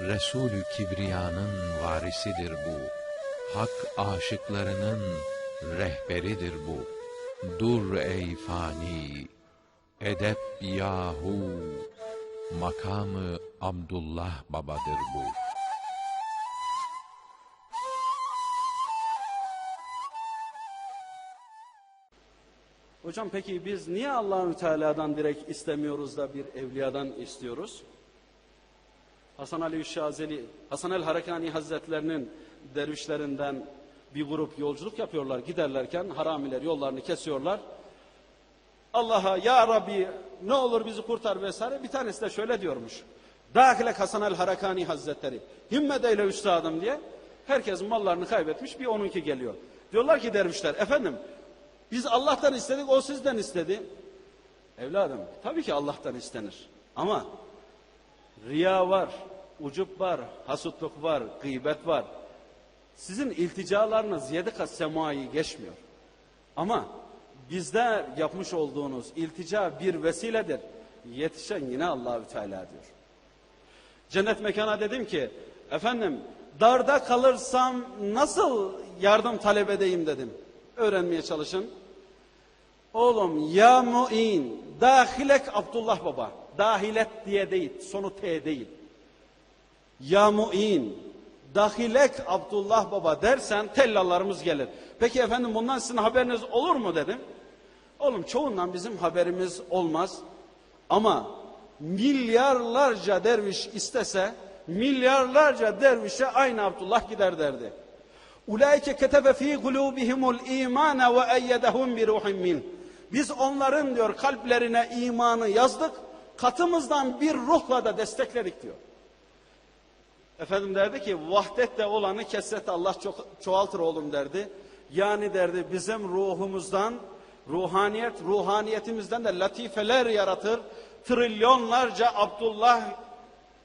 Resulü Kibriya'nın varisidir bu. Hak aşıklarının rehberidir bu. Dur ey fani, edep yahu, makamı Abdullah babadır bu. Hocam peki biz niye Allahü Teala'dan direkt istemiyoruz da bir evliyadan istiyoruz? Hasan Ali Şazeli, Hasan el Harekani Hazretlerinin dervişlerinden bir grup yolculuk yapıyorlar. Giderlerken haramiler yollarını kesiyorlar. Allah'a ya Rabbi ne olur bizi kurtar vesaire. Bir tanesi de şöyle diyormuş. Dâhilek Hasan el Harekani Hazretleri. Himmet eyle üstadım diye. Herkes mallarını kaybetmiş bir onunki geliyor. Diyorlar ki dervişler efendim biz Allah'tan istedik o sizden istedi. Evladım tabii ki Allah'tan istenir. Ama riya var, ucup var, hasutluk var, gıybet var. Sizin ilticalarınız yedi kat semayı geçmiyor. Ama bizde yapmış olduğunuz iltica bir vesiledir. Yetişen yine Allahü Teala diyor. Cennet mekana dedim ki efendim darda kalırsam nasıl yardım talep edeyim dedim. Öğrenmeye çalışın. Oğlum ya mu'in dahilek Abdullah baba. Dahilet diye değil sonu T değil. Ya mu'in dahilek Abdullah baba dersen tellallarımız gelir. Peki efendim bundan sizin haberiniz olur mu dedim. Oğlum çoğundan bizim haberimiz olmaz. Ama milyarlarca derviş istese milyarlarca dervişe aynı Abdullah gider derdi. Ulaike ketebe fi kulubihimul imana ve eyyedehum bi ruhin min. Biz onların diyor kalplerine imanı yazdık. Katımızdan bir ruhla da destekledik diyor. Efendim derdi ki vahdette olanı kesret Allah çok çoğaltır oğlum derdi. Yani derdi bizim ruhumuzdan ruhaniyet ruhaniyetimizden de latifeler yaratır. Trilyonlarca Abdullah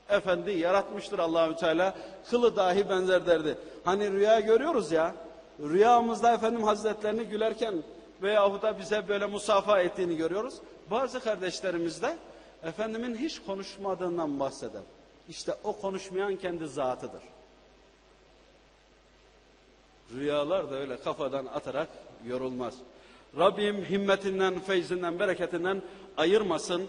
Efendi yaratmıştır Allahü Teala. Kılı dahi benzer derdi. Hani rüya görüyoruz ya. Rüyamızda efendim hazretlerini gülerken veyahut da bize böyle musafa ettiğini görüyoruz. Bazı kardeşlerimiz de efendimin hiç konuşmadığından bahseder. İşte o konuşmayan kendi zatıdır. Rüyalar da öyle kafadan atarak yorulmaz. Rabbim himmetinden, feyzinden, bereketinden ayırmasın.